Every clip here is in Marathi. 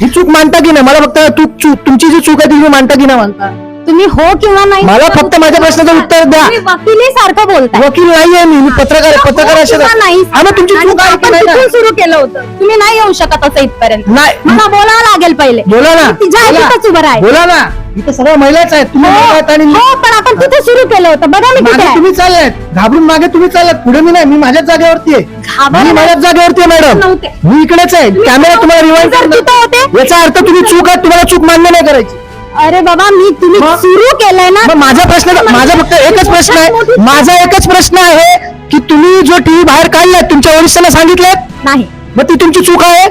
ही चूक मानता की नाही? मला फक्त तू चूक तुमची जी चूक आहे ती तुम्ही मानता की नाही मानता तुम्ही हो किंवा नाही मला फक्त माझ्या प्रश्नाचं उत्तर द्या. तुम्ही वकिली सारखं बोलताय. वकील नाहीये मी मी पत्रकार आहे. पत्रकार हो असे किंवा नाही. हा मग तुमची आणि चूक आहे की आपण नाही? ना? तिथून सुरू केलं होतं. तुम्ही नाही येऊ शकत असं इथपर्यंत. नाही. मला बोलावं लागेल पहिले. बोला ना. ती ज्या बोला. उभं राहील. बोला ना. इथं सगळ्या महिलाच आहेत. तुम्ही महिला आहात आणि हो पण आपण तिथे सुरू केलं होतं. बघा मी मागे. तुम्ही चाललात. घाबरून मागे तुम्ही चाललात. पुढे मी नाही मी माझ्याच जागेवरती आहे. घाबरले मी माझ्याच जागेवरती आहे मॅडम. नव्हते. मी इकडेच आहे. कॅमेरा तुम्हाला रिवाइंड जर तिथं होते. याचा अर्थ तुम्ही चूक आहे तुम्हाला चूक मान्य नाही करायची. अरे बाबा मी तुम्ही मग? सुरू केलंय ना? मग माझा प्रश्न माझा फक्त एकच प्रश्न आहे. माझा एकच प्रश्न आहे की तुम्ही जो टीव्ही बाहेर काढलाय तुमच्या वरिष्ठांना सांगितलंय नाही. मग ती तुमची चूक आहे?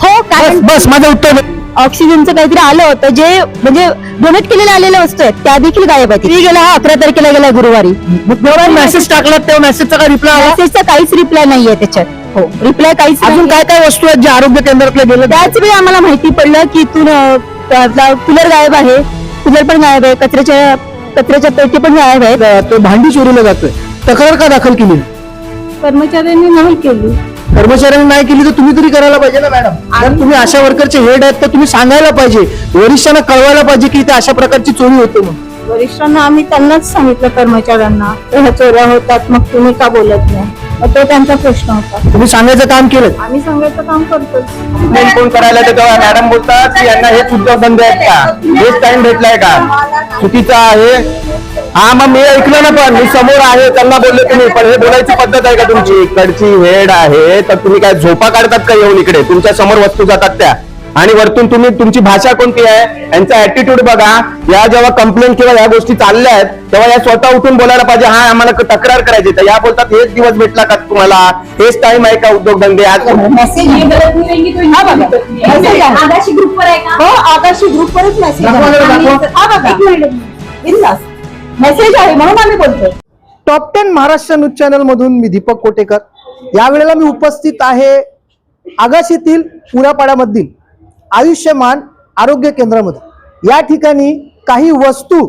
हो बस कारण बस माझं उत्तर ऑक्सिजनचं काहीतरी आलं होतं जे म्हणजे डोनेट केलेले आलेल्या वस्तू आहेत त्या देखील गायब आहेत. ती गेल्या हा अकरा तारखेला गेल्या गुरुवारी. जेव्हा मेसेज टाकला तेव्हा मेसेजचा काय रिप्लाय आला? मेसेजचा काहीच रिप्लाय नाहीये त्याच्यात. हो. रिप्लाय काहीच अजून. काय काय वस्तू आहेत जे आरोग्य केंद्रातले गेले त्याच वेळी आम्हाला माहिती पडलं की तू कूलर गायब आहे. कूलर पण गायब आहे कचऱ्याच्या कचऱ्याच्या पेटी पण गायब आहे तो भांडी चोरीला जातोय. तक्रार का दाखल केली? कर्मचाऱ्यांनी नाही केली. कर्मचाऱ्यांनी नाही केली तर तुम्ही तरी करायला पाहिजे ना मॅडम. जर तुम्ही अशा वर्करचे हेड आहेत तर तुम्ही सांगायला पाहिजे. वरिष्ठांना कळवायला पाहिजे की इथे अशा प्रकारची चोरी होते म्हणून. वरिष्ठांना आम्ही त्यांनाच सांगितलं कर्मचाऱ्यांना ह्या चोऱ्या होतात मग तुम्ही का बोलत नाही? मग तो त्यांचा प्रश्न होता. तुम्ही सांगायचं काम केलं आम्ही सांगायचं काम करतोच. नाही कोण करायला येतं तेव्हा मॅडम बोलतात की यांना हेच उद्योग बंद आहेत का? हेच टाइम भेटलाय का? चुकीचा आहे. हा मग मी ऐकलं ना पण मी समोर आहे त्यांना बोलले तुम्ही पण हे बोलायची पद्धत आहे का तुमची? इकडची हेड आहे तर तुम्ही काय झोपा काढतात का येऊन इकडे? तुमच्यासमोर वस्तू जातात त्या. आणि वरतून तुम्ही तुमची भाषा कोणती आहे? यांचा ऍटिट्यूड बघा. या जेव्हा कंप्लेंट किंवा या गोष्टी चालल्या आहेत तेव्हा या स्वतः उठून बोलायला पाहिजे हा आम्हाला तक्रार करायची तर या बोलतात हेच दिवस भेटला का तुम्हाला? हेच टाइम आहे का उद्योगधंदे आज आगाशी ग्रुपवर आहे का? हो आगाशी ग्रुपवरच मेसेज. मेसेज आहे म्हणून आम्ही बोलतोय. Top ten Maharashtra news channel मधून मी दीपक कोटेकर. यावेळेला मी उपस्थित आहे आगाशीतील पुरापाड्यामधील आयुष्यमान आरोग्य केंद्रामध्ये. या ठिकाणी काही वस्तू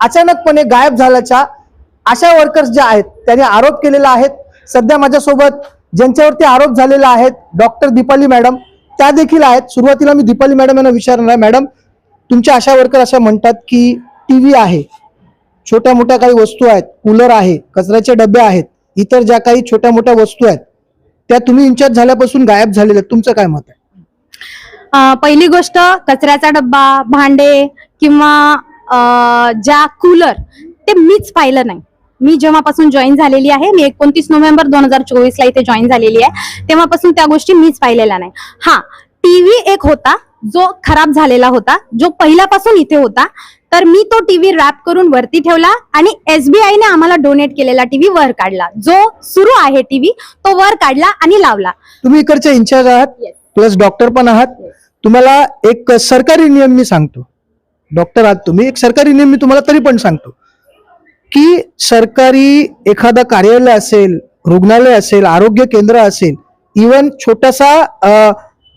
अचानकपणे गायब झाल्याच्या अशा वर्कर्स ज्या आहेत त्यांनी आरोप केलेला आहेत सध्या माझ्यासोबत ज्यांच्यावरती आरोप झालेला आहेत डॉक्टर दीपाली मॅडम त्या देखील आहेत. सुरुवातीला मी दीपाली मॅडम यांना विचारणार आहे. मॅडम तुमच्या आशा वर्कर अशा म्हणतात की टीव्ही आहे. छोट्या मोठ्या काही वस्तू आहेत कूलर आहे कचऱ्याचे डबे आहेत इतर ज्या काही छोट्या मोठ्या वस्तू आहेत त्या तुम्ही इन्चार्ज झाल्यापासून गायब झालेल्या आहेत. तुमचं काय मत आहे? पहिली गोष्ट कचऱ्याचा डब्बा भांडे किंवा ज्या कूलर ते मीच पाहिलं नाही. मी जेव्हापासून जॉईन झालेली आहे मी एकोणतीस नोव्हेंबर दोन हजार चोवीस ला इथे जॉईन झालेली आहे तेव्हापासून त्या गोष्टी मीच पाहिलेल्या नाही. हा टीव्ही एक होता जो खराब झालेला होता जो पहिल्यापासून इथे होता तर मी तो टीव्ही रॅप करून वरती ठेवला आणि SBI ने आम्हाला डोनेट केलेला टीव्ही वर काढला. जो सुरू आहे टीव्ही तो वर काढला आणि लावला. तुम्ही इकडचे इन्चार्ज आहात. प्लस डॉक्टर पण आहात. तुम्हाला एक सरकारी नियम मी सांगतो. डॉक्टर आहात तुम्ही एक सरकारी नियम मी तुम्हाला तरी पण सांगतो. की सरकारी एखादं कार्यालय असेल रुग्णालय असेल आरोग्य केंद्र असेल इवन छोटासा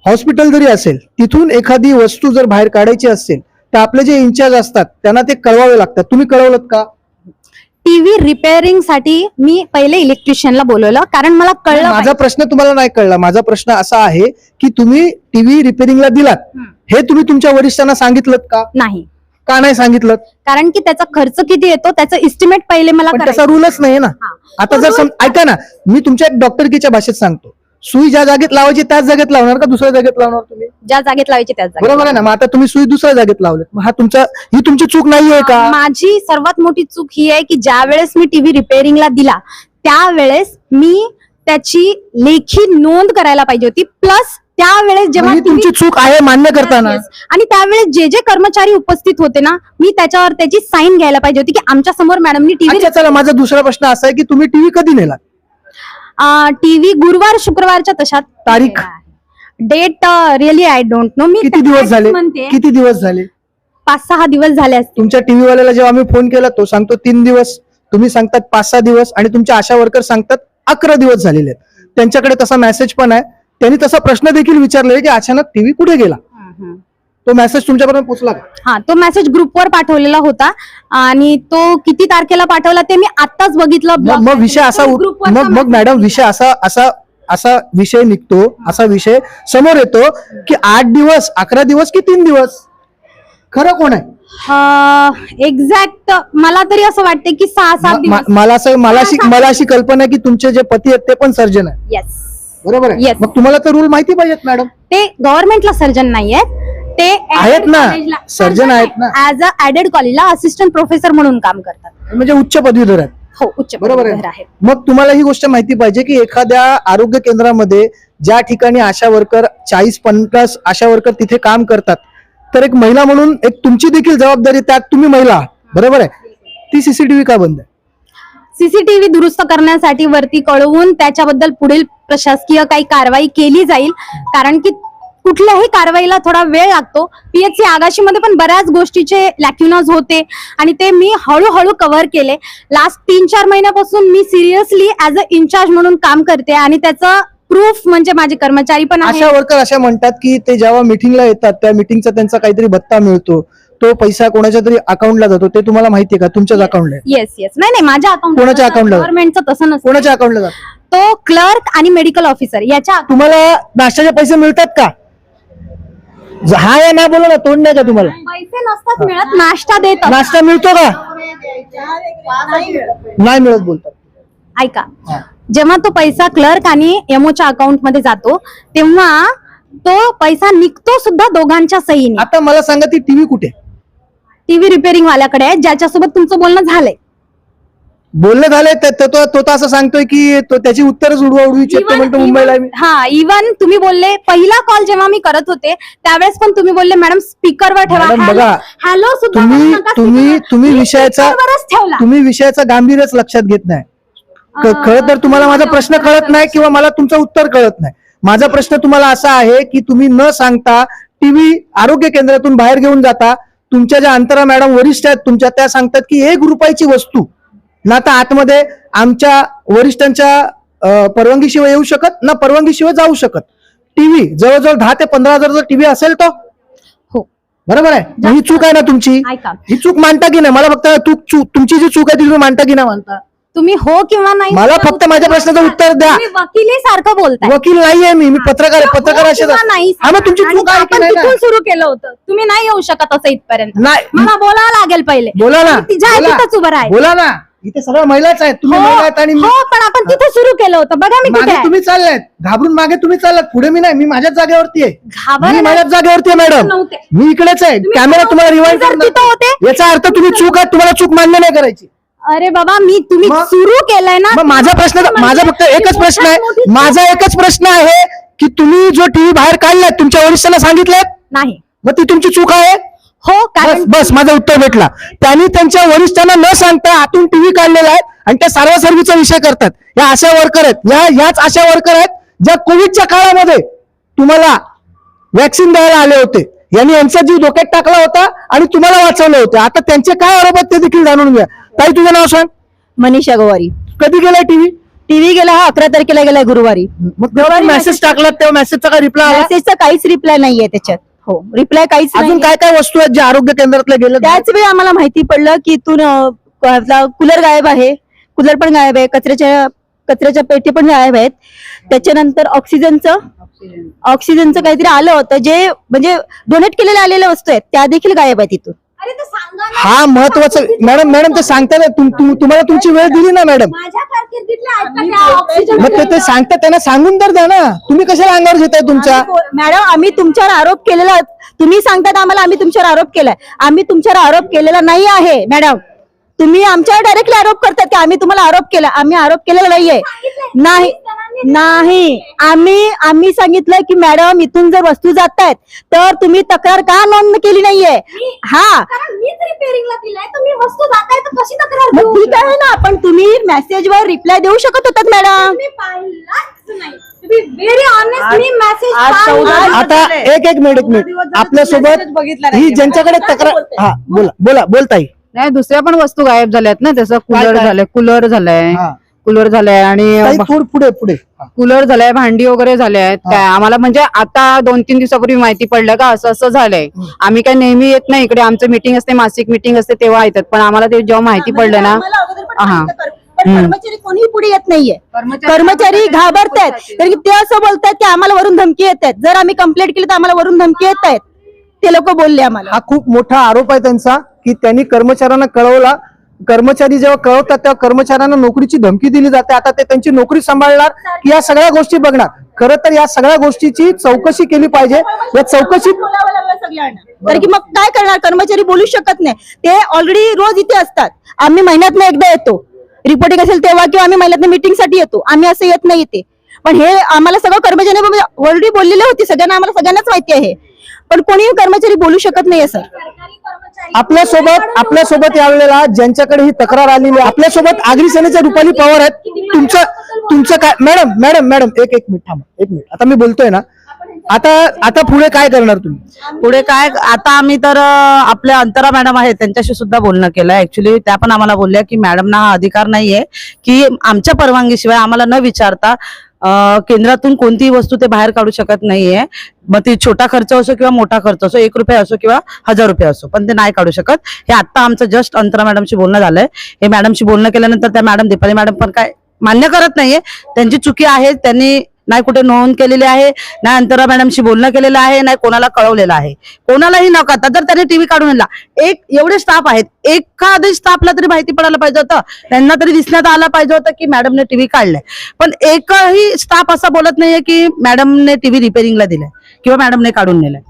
हॉस्पिटल जरी असेल तिथून एखादी वस्तू जर बाहेर काढायची असेल तर आपले जे इन्चार्ज असतात त्यांना ते कळवावे लागतात. तुम्ही कळवलं का? टीव्ही रिपेअरिंगसाठी मी पहिले इलेक्ट्रिशियनला बोलवलं कारण मला कळलं माझा पाहिजे. प्रश्न तुम्हाला नाही कळला. माझा प्रश्न असा आहे की तुम्ही टीव्ही रिपेअरिंगला दिलात. हे तुम्ही तुमच्या वरिष्ठांना सांगितलं का? नाही. का नाही सांगितलं कारण की त्याचा खर्च किती येतो त्याचं इस्टिमेट पहिले मला पण करायचं. त्याचा रूलच नाही ना. हा. आता जर सम- ऐका ना मी तुमच्या डॉक्टरकीच्या भाषेत सांगतो. सुई ज्या जागेत लावायची त्याच जागेत लावणार का दुसऱ्या जागेत लावणार तुम्ही? ज्या जागेत लावायची त्याच जागेत बरोबर आहे ना? मग आता तुम्ही सुई दुसऱ्या जागेत लावले मग हा तुमचा ही तुमची चूक नाहीये का? माझी सर्वात मोठी चूक ही आहे की ज्या वेळेस मी टीव्ही रिपेअरिंगला दिला त्यावेळेस मी त्याची लेखी नोंद करायला पाहिजे होती. प्लस त्यावेळेस जेव्हा ही तुमची TV चूक आहे मान्य करताना. Yes. आणि त्यावेळेस जे जे कर्मचारी उपस्थित होते ना मी त्याच्यावर त्याची साईन घ्यायला पाहिजे होती की आमच्यासमोर मॅडमनी टीव्ही अच्छा चला माझा दुसरा प्रश्न असा आहे की तुम्ही टीव्ही कधी नेला टीव्ही गुरुवार शुक्रवारच्या तशात तारीख? Date really I don't know मी किती दिवस झाले? म्हणते. किती दिवस झाले? पाच सहा दिवस झाले असतील. तुमच्या टीव्ही वाल्याला जेव्हा आम्ही फोन केला तो सांगतो तीन दिवस. तुम्ही सांगतात पाच सहा दिवस. आणि तुमच्या आशा वर्कर सांगतात अकरा दिवस झालेले आहेत. त्यांच्याकडे तसा मेसेज पण आहे. त्यांनी तसा प्रश्न देखील विचारलेला की अचानक टीव्ही कुठे गेला? तो मेसेज तुमच्यापर्यंत पोहोचला का? हा तो मेसेज ग्रुपवर पाठवलेला होता. आणि तो किती तारखेला पाठवला ते मी आताच बघितलं मग मग विषय असा ग्रुपवर मग मग मॅडम विषय असा असा असा विषय निघतो असा विषय समोर येतो की आठ दिवस अकरा दिवस की तीन दिवस? खरं कोण आहे? एक्झॅक्ट मला तरी असं वाटते की सहा सात म- दिवस. म- मला असं मला अशी मला अशी कल्पना आहे की तुमचे जे पती आहेत ते पण सर्जन आहे येस बरोबर आहे? Yes. मग तुम्हाला तर रूल माहिती पाहिजेत मॅडम ते गव्हर्नमेंटला सर्जन नाहीयेत. ते आहेत ना. सर्जन आहेत ना. ऍज अ ऍडेड कॉलेजला असिस्टंट प्रोफेसर म्हणून काम करतात. म्हणजे उच्च पदवीधर आहेत. हो उच्च बरोबर पदवीधर आहे आहेत. मग तुम्हाला ही गोष्ट माहिती पाहिजे की एखाद्या आरोग्य केंद्रामध्ये ज्या ठिकाणी आशा वर्कर चाळीस पन्नास आशा वर्कर तिथे काम करतात तर एक महिला म्हणून एक तुमची देखील जबाबदारी त्यात तुम्ही महिला आहात. बरोबर आहे? ती सीसीटीव्ही का बंद आहे? सीसीटीव्ही दुरुस्त करण्यासाठी वरती कळवून त्याच्याबद्दल पुढील प्रशासकीय काही कारवाई केली जाईल. कारण की कुठल्याही कारवाईला थोडा वेळ लागतो. पीएचसी आगाशीमध्ये पण बऱ्याच गोष्टीचे लॅक्युनस होते आणि ते मी हळूहळू कव्हर केले. लास्ट तीन चार महिन्यापासून मी सिरियसली ऍज अ इन्चार्ज म्हणून काम करते आणि त्याचं प्रूफ म्हणजे माझे कर्मचारी पण आशा वर्कर अशा म्हणतात की ते जेव्हा मिटिंगला येतात त्या मिटिंगचा त्यांचा काहीतरी भत्ता मिळतो. तो पैसा कोणाच्या तरी अकाउंटला जातो. ते तुम्हाला माहिती आहे का? तुमच्याच अकाउंटला येस येस नाही नाही माझ्या अकाउंट कोणाच्या account ला? गव्हर्नमेंटचं तसं नसतं. कोणाच्या अकाउंटला जातो? तो क्लर्क आणि मेडिकल ऑफिसर याच्या तुम्हाला नाश्त्याचे पैसे मिळतात का? हा या ना बोला ना तोंड नाही का तुम्हाला? पैसे नसतात मिळत नाश्ता देतात. नाश्ता मिळतो का? नाही मिळत बोलतात. ऐका. जेव्हा तो पैसा क्लर्क आणि एमओच्या अकाउंटमध्ये जातो तेव्हा तो पैसा निघतो सुद्धा दोघांच्या सहीने. आता मला सांगा ती टीव्ही कुठे? टीव्ही रिपेअरिंग वाल्याकडे आहे ज्याच्यासोबत तुमचं बोलणं झालंय. बोलणं झालंय तो तो- तर असं सांगतोय की तो त्याची उत्तरच उडवा उडवी म्हणतो मुंबईला मी हा इवन तुम्ही बोलले पहिला कॉल जेव्हा मी करत होते त्यावेळेस पण तुम्ही बोलले मॅडम स्पीकरवर ठेवा. मॅडम, हॅलो बघा, हॅलो सुद्धा तुम्ही नका तुम्ही speaker वर. तुम्ही मी विषयाचा ठेवला. तुम्ही विषयाचा गांभीर्यच लक्षात घेत नाही. क- अं, खरं तर तुम्हाला माझा प्रश्न कळत नाही किंवा मला तुमचं उत्तर कळत नाही. माझा प्रश्न तुम्हाला असा आहे की तुम्ही न सांगता टीव्ही आरोग्य केंद्रातून बाहेर घेऊन जाता. तुमच्या ज्या अंतरा मॅडम वरिष्ठ आहेत तुमच्या त्या सांगतात की एक रुपयाची वस्तू ना आता आतमध्ये आमच्या वरिष्ठांच्या परवानगीशिवाय येऊ शकत ना परवानगीशिवाय जाऊ शकत. टीव्ही जवळजवळ दहा ते पंधरा हजारचा टीव्ही असेल तो? हो. बरोबर आहे? ही चूक आहे ना तुमची? ऐका. ही चूक मांडता की नाही? मला फक्त तुमची जी चूक आहे ती तुम्ही मांडता की नाही मानता तुम्ही हो किंवा नाही मला फक्त माझ्या प्रश्नाचं उत्तर द्या. तुम्ही वकिली सारखं बोलताय. वकील नाहीये मी मी पत्रकार पत्रकार असे नाही तुमची चूक आहे सुरू केलं होतं. तुम्ही नाही येऊ शकत असं इथपर्यंत. नाही. मला बोलावं लागेल पहिले. बोला ना. तिच्या उभं राहील बोला ना. इथे सगळ्या महिलाच आहेत. तुम्ही महिला आहेत आणि हो हो, पण आपण तिथे सुरू केलं होतं. बघा मी मागे. तुम्ही चाललायत घाबरून मागे तुम्ही चाललात. पुढे मी नाही. मी माझ्याच जागेवरती आहे. घाबरला माझ्याच जागेवरती आहे मॅडम. नव्हते. मी इकडेच आहे. तुम्ही कॅमेरा नव्हते. तुम्हाला रिवाइंड जर तिथं होते. याचा अर्थ तुम्ही चूक आहे. तुम्हाला चूक मान्य नाही करायची. अरे बाबा मी तुम्ही मग- सुरू केलंय ना मग माझा प्रश्न म्हणजे माझा फक्त ही एकच प्रश्न मोठ्यात आहे. मोठी माझा एकच प्रश्न आहे की तुम्ही जो टीव्ही बाहेर काढलाय तुमच्या वरिष्ठांना सांगितलंय? नाही. मग ती तुमची चूक आहे? हो बस बस माझं उत्तर भेटला. त्यांनी त्यांच्या वरिष्ठांना न सांगता आतून टीव्ही काढलेला आहे आणि त्या सर्वसर्वीचा विषय करतात. या आशा वर्कर आहेत. या याच आशा वर्कर आहेत ज्या कोविडच्या काळामध्ये तुम्हाला वॅक्सिन द्यायला आले होते. यांनी यांचा जीव धोक्यात टाकला होता आणि तुम्हाला वाचवले होते. आता त्यांचे काय आरोप आहेत ते देखील जाणून घ्या. ताई तुझं नाव सांग. मनीषा गोवारी. कधी गेलाय टीव्ही टीव्ही गेला हा अकरा तारखेला गेलाय गुरुवारी. मग तेव्हा मेसेज टाकला तेव्हा मेसेजचा काय रिप्लाय आला? मेसेजचा काहीच रिप्लाय नाहीये त्याच्यात. हो. रिप्लाय काहीच अजून काय काय वस्तू आहेत ज्या आरोग्य केंद्रातल्या गेल्या त्याच वेळी आम्हाला माहिती पडलं की इथून कूलर गायब आहे. कूलर पण गायब आहे. कचऱ्याच्या कचऱ्याच्या पेटी पण गायब आहेत. त्याच्यानंतर ऑक्सिजनचं ऑक्सिजनचं काहीतरी आलं होतं. जे म्हणजे डोनेट केलेल्या आलेल्या वस्तू आहेत त्या देखील गायब आहेत इथून. अरे ते सांगा ना. हा महत्वाचं. मॅडम मॅडम ते सांगता ना. तुम- तुम- तुम्हाला तुमची वेळ दिली ना मॅडम? मग ते ते सांगतात त्यांना सांगून तर द्या ना. तुम्ही कशाला अंगावर घेताय तुमच्या? मॅडम आम्ही तुमच्यावर आरोप केलेला तुम्ही सांगतात आम्हाला आम्ही तुमच्यावर आरोप केलाय. आम्ही तुमच्यावर आरोप केलेला नाही आहे मॅडम. तुम्ही आमच्यावर डायरेक्टली आरोप करतात की आम्ही तुम्हाला आरोप केला. आम्ही आरोप केलेला नाहीये. नाही. नाही. आम्ही आम्ही सांगितलं की मॅडम इथून जर वस्तू जात आहेत तर तुम्ही तक्रार का नोंद केली नाहीये? हा. मग? ठीक आहे ना पण तुम्ही मेसेजवर रिप्लाय देऊ शकत होतात मॅडम. मी पाहिलाच नाही. तुम्ही व्हेरी ऑनेस्ट मी मेसेज आज चौदा- आता एक एक मिनिट एक मिनिट आपल्यासोबत ही ज्यांच्याकडे तक्रार हा बोला बोला बोलताई. नाही दुसऱ्या पण वस्तू गायब झाल्यात ना जसं कूलर? झालंय कूलर झालंय. हा. कूलर झालंय आणि थोड पुढे पुढे. कूलर झालंय भांडी वगैरे झाले आहेत काय आम्हाला म्हणजे आता दोन तीन दिवसापूर्वी माहिती पडलं का असं असं झालंय. आम्ही काय नेहमी येत नाही इकडे. आमचं मीटिंग असते मासिक मीटिंग असते तेव्हा येतात. पण आम्हाला ते जेव्हा माहिती पडलं ना हा. कर्मचारी कोणीही पुढे येत नाहीये. कर्मचारी घाबरतायत कारण की ते असं बोलतायत की आम्हाला वरून धमकी येत आहेत. जर आम्ही कंप्लेंट केली तर आम्हाला वरून धमकी येत आहेत. ते लोक बोलले आम्हाला. हा खूप मोठा आरोप आहे त्यांचा की त्यांनी कर्मचाऱ्यांना कळवला कर्मचारी जेव्हा कळवतात तेव्हा कर्मचाऱ्यांना नोकरीची धमकी दिली जाते. आता ते त्यांची नोकरी सांभाळणार की या सगळ्या गोष्टी बघणार. खरं तर या सगळ्या गोष्टीची चौकशी केली पाहिजे. या चौकशीत कारण तर की मग काय करणार? कर्मचारी बोलू शकत नाही. ते ऑलरेडी रोज इथे असतात. आम्ही महिन्यातनं एकदा येतो. रिपोर्टिंग असेल तेव्हा किंवा आम्ही महिन्यात मीटिंगसाठी येतो. आम्ही असं येत नाही इथे. पण हे आम्हाला सगळं कर्मचारी ऑलरेडी बोललेले होते. सगळ्यांना आम्हाला सगळ्यांनाच माहिती आहे. पण कोणीही कर्मचारी बोलू शकत नाहीये सर आपल्यासोबत आपल्यासोबत यावेळेला ज्यांच्याकडे ही तक्रार आलेली आहे आपल्यासोबत आगरी सेनेचे रुपाली पवार आहेत. तुमचं तुमचं काय मॅडम मॅडम मॅडम एक एक मिनिट थांबा एक मिनिट. आता मी बोलतोय ना. आता आता पुढे काय करणार तुम्ही? पुढे काय आता आम्ही तर आपल्या अंतरा मॅडम आहेत त्यांच्याशी सुद्धा बोलणं केलं ऍक्च्युली त्या पण आम्हाला बोलल्या की मॅडमना हा अधिकार नाहीये की आमच्या परवानगीशिवाय आम्हाला न विचारता केंद्रातून कोणतीही वस्तू ते बाहेर काढू शकत नाहीये. मग ती छोटा खर्च असो किंवा मोठा खर्च असो एक रुपये असो किंवा हजार रुपये असो पण ते नाही काढू शकत. हे आता आमचं जस्ट अंतरा मॅडमशी बोलणं झालंय. हे मॅडमशी बोलणं केल्यानंतर त्या मॅडम दीपाली मॅडम पण काय मान्य करत नाहीये. त्यांची चुकी आहे त्यांनी नाही कुठे नोंद केलेली आहे नाही अंतरा मॅडमशी बोलणं केलेलं आहे नाही कोणाला कळवलेलं आहे. कोणालाही न करता तर त्यांनी टीव्ही काढून आणला एक एवढे स्टाफ आहेत एखादी स्टाफला तरी माहिती पडायला पाहिजे होतं. त्यांना तरी दिसण्यात आलं पाहिजे होतं की मॅडमने टीव्ही काढलाय. पण एकही स्टाफ असा बोलत नाहीये की मॅडमने टीव्ही रिपेअरिंगला दिलाय किंवा मॅडमने काढून नेलाय.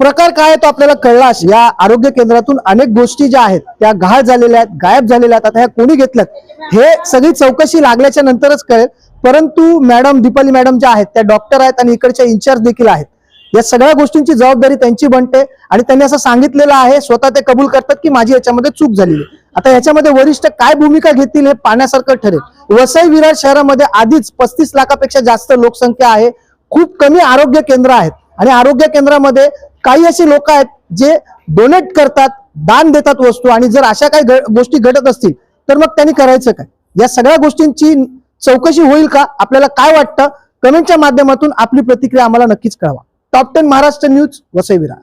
प्रकार काय आहे तो आपल्याला कळला या आरोग्य केंद्रातून अनेक गोष्टी ज्या आहेत त्या गहाळ झालेल्या आहेत गायब झालेल्या आहेत आता ह्या कोणी घेतल्यात हे सगळी चौकशी लागल्याच्या नंतरच कळेल. परंतु मॅडम दीपाली मॅडम ज्या आहेत त्या डॉक्टर आहेत आणि इकडच्या इन्चार्ज देखील आहेत. या सगळ्या गोष्टींची जबाबदारी त्यांची बनते आणि त्यांनी असं सांगितलेलं आहे स्वतः ते कबूल करतात की माझी याच्यामध्ये चूक झालेली आहे. आता याच्यामध्ये वरिष्ठ काय भूमिका घेतील हे पाहण्यासारखं ठरेल. वसई विरार शहरामध्ये आधीच पस्तीस लाखापेक्षा जास्त लोकसंख्या आहे. खूप कमी आरोग्य केंद्र आहेत. आणि आरोग्य केंद्रामध्ये काही असे लोक आहेत जे डोनेट करतात दान देतात वस्तू आणि जर अशा काही घ- गोष्टी घडत असतील तर मग त्यांनी करायचं काय? या सगळ्या गोष्टींची चौकशी होईल का? आपल्याला काय वाटतं? कमेंटच्या माध्यमातून आपली प्रतिक्रिया आम्हाला नक्कीच कळवा. Top ten Maharashtra news Vasai Virar